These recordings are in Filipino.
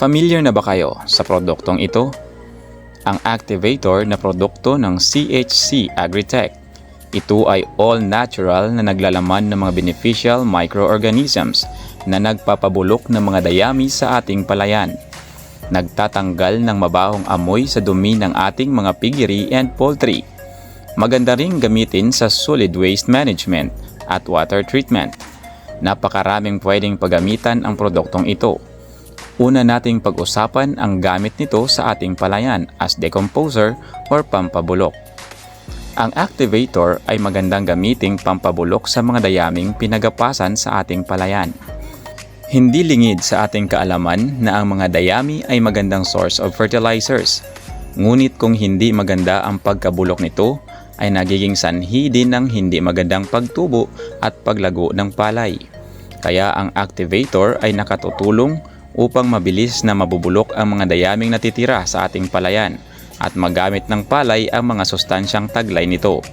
Familiar na ba kayo sa produktong ito? Ang activator na produkto ng CHC Agritech. Ito ay all-natural na naglalaman ng mga beneficial microorganisms na nagpapabulok ng mga dayami sa ating palayan. Nagtatanggal ng mabahong amoy sa dumi ng ating mga piggery and poultry. Maganda ring gamitin sa solid waste management at water treatment. Napakaraming pwedeng paggamitan ang produktong ito. Una nating pag-usapan ang gamit nito sa ating palayan as decomposer or pampabulok. Ang activator ay magandang gamiting pampabulok sa mga dayaming pinagapasan sa ating palayan. Hindi lingid sa ating kaalaman na ang mga dayami ay magandang source of fertilizers. Ngunit kung hindi maganda ang pagkabulok nito, ay nagiging sanhi din ng hindi magandang pagtubo at paglago ng palay. Kaya ang activator ay nakatutulong upang mabilis na mabubulok ang mga dayaming natitira sa ating palayan at magamit ng palay ang mga sustansyang taglay nito.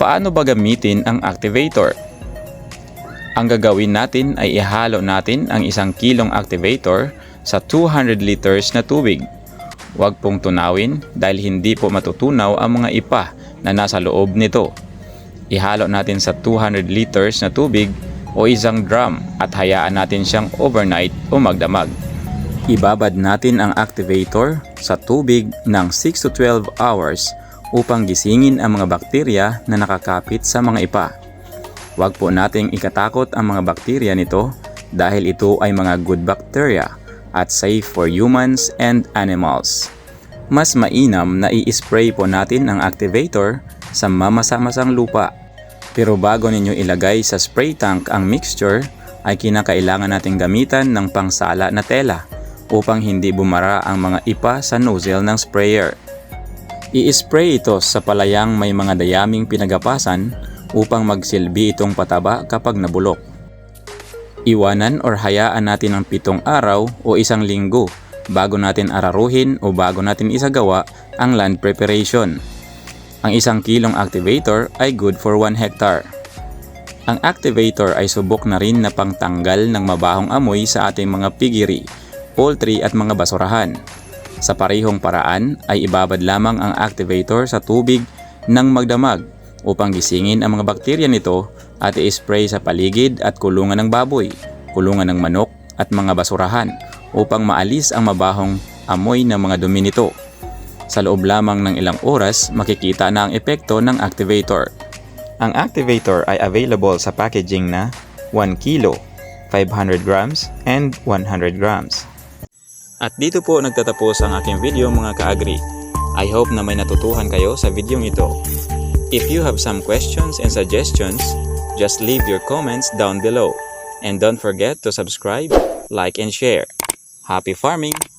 Paano ba gamitin ang activator? Ang gagawin natin ay ihalo natin ang isang kilong activator sa 200 liters na tubig. Huwag pong tunawin dahil hindi po matutunaw ang mga ipa na nasa loob nito. Ihalo natin sa 200 liters na tubig o isang drum at hayaan natin siyang overnight o magdamag. Ibabad natin ang activator sa tubig ng 6 to 12 hours upang gisingin ang mga bakterya na nakakapit sa mga ipa. Huwag po nating ikatakot ang mga bakterya nito dahil ito ay mga good bacteria at safe for humans and animals. Mas mainam na i-spray po natin ang activator sa mamasa-masang lupa. Pero bago ninyo ilagay sa spray tank ang mixture, ay kinakailangan nating gamitan ng pangsala na tela upang hindi bumara ang mga ipa sa nozzle ng sprayer. I-spray ito sa palayang may mga dayaming pinagapasan upang magsilbi itong pataba kapag nabulok. Iwanan or hayaan natin ng pitong araw o isang linggo bago natin araruhin o bago natin isagawa ang land preparation. Ang isang kilong activator ay good for 1 hectare. Ang activator ay subok na rin na pangtanggal ng mabahong amoy sa ating mga piggery, poultry at mga basurahan. Sa parehong paraan ay ibabad lamang ang activator sa tubig ng magdamag upang gisingin ang mga bakterya nito at i-spray sa paligid at kulungan ng baboy, kulungan ng manok at mga basurahan upang maalis ang mabahong amoy ng mga dumi nito. Sa loob lamang ng ilang oras, makikita na ang epekto ng activator. Ang activator ay available sa packaging na 1 kilo, 500 grams, and 100 grams. At dito po nagtatapos ang aking video mga ka-agri. I hope na may natutuhan kayo sa video ito. If you have some questions and suggestions, just leave your comments down below. And don't forget to subscribe, like, and share. Happy farming!